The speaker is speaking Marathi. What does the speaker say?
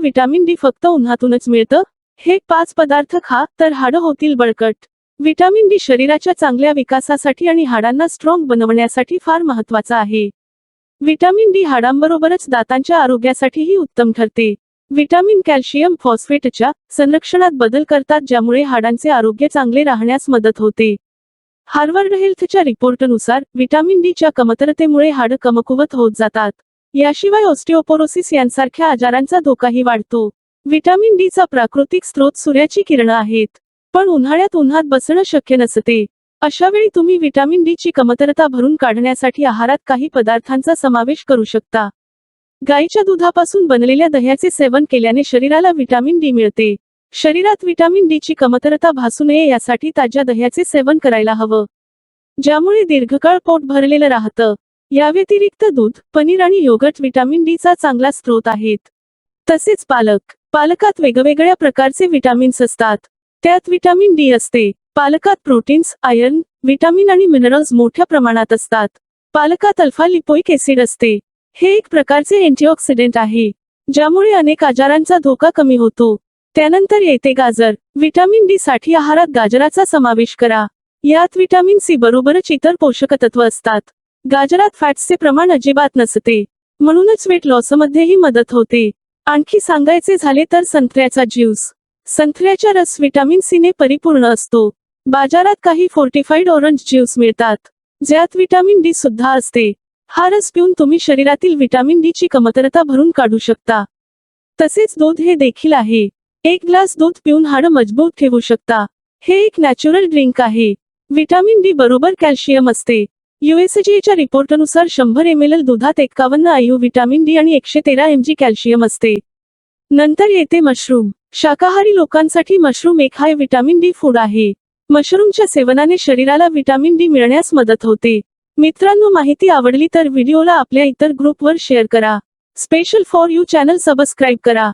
विटॅमिन डी फक्त उन्हातूनच मिळतं. हे पाच पदार्थ खा तर हाडं होतील बळकट. व्हिटॅमिन डी शरीराच्या चांगल्या विकासासाठी आणि हाडांना स्ट्रॉंग बनवण्यासाठी फार महत्त्वाचा आहे. व्हिटॅमिन डी हाडांबरोबरच दातांच्या आरोग्यासाठीही उत्तम ठरते. विटॅमिन कॅल्शियम फॉस्फेटच्या संरक्षणात बदल करतात ज्यामुळे हाडांचे आरोग्य चांगले राहण्यास मदत होते. हार्वर्ड हेल्थच्या रिपोर्टनुसार विटॅमिन डी च्या कमतरतेमुळे हाडं कमकुवत होत जातात. याशिवाय ऑस्टिओपोरोसिस यांसारख्या आजारांचा धोकाही वाढतो. व्हिटॅमिन डी चा प्राकृतिक स्रोत सूर्याची किरण आहेत. पण उन्हाळ्यात उन्हात बसणं शक्य नसते. अशावेळी तुम्ही विटॅमिन डी ची कमतरता भरून काढण्यासाठी आहारात काही पदार्थांचा समावेश करू शकता. गाईच्या दुधापासून बनलेल्या दह्याचे सेवन केल्याने शरीराला विटॅमिन डी मिळते. शरीरात व्हिटॅमिन डी ची कमतरता भासू नये यासाठी ताज्या दह्याचे सेवन करायला हवं. ज्यामुळे दीर्घकाळ पोट भरलेलं राहतं. या व्यतिरिक्त दूध पनीर आणि योगट व्हिटॅमिन डी चा चांगला स्रोत आहेत. तसेच पालक. पालकात वेगवेगळ्या प्रकारचे व्हिटॅमिन्स असतात. त्यात व्हिटॅमिन डी असते. पालकात प्रोटीन्स आयर्न व्हिटॅमिन आणि मिनरल्स मोठ्या प्रमाणात असतात. पालकात अल्फा लिपोइक ऍसिड असते. हे एक प्रकारचे अँटीऑक्सिडेंट आहे. ज्यामुळे अनेक आजारांचा धोका कमी होतो. त्यानंतर येते गाजर. व्हिटॅमिन डी साठी आहारात गाजराचा समावेश करा. यात व्हिटॅमिन सी बरोबरच इतर पोषक तत्व असतात. गाजरात फॅट्सचे प्रमाण अजिबात नसते. म्हणूनच वेट लॉसमध्येही मदत होते. आणखी सांगायचे झाले तर संत्र्याचा ज्यूस. संत्र्याचा रस व्हिटॅमिन सीने परिपूर्ण असतो. बाजारात काही फोर्टिफाईड ऑरेंज ज्यूस मिळतात. ज्यात व्हिटॅमिन डी सुद्धा असते. हा रस पिऊन तुम्ही शरीरातील व्हिटॅमिन डी ची कमतरता भरून काढू शकता. तसेच दूध हे देखील आहे. एक ग्लास दूध पिऊन हाडं मजबूत ठेवू शकता. हे एक नॅचरल ड्रिंक आहे. व्हिटॅमिन डी बरोबर कॅल्शियम असते. युएसजीच्या रिपोर्टनुसार शंभर एम एल दुधात एक्कावन्न आयु व्हिटॅमिन डी आणि एकशे तेरा एम जी कॅल्शियम असते. नंतर येते मशरूम. शाकाहारी लोकांसाठी मशरूम एक हाय व्हिटॅमिन डी फूड आहे. मशरूमच्या सेवनाने शरीराला व्हिटॅमिन डी मिळण्यास मदत होते. मित्रांनो माहिती आवडली तर व्हिडिओला आपल्या इतर ग्रुपवर शेअर करा. Special for you channel subscribe करा.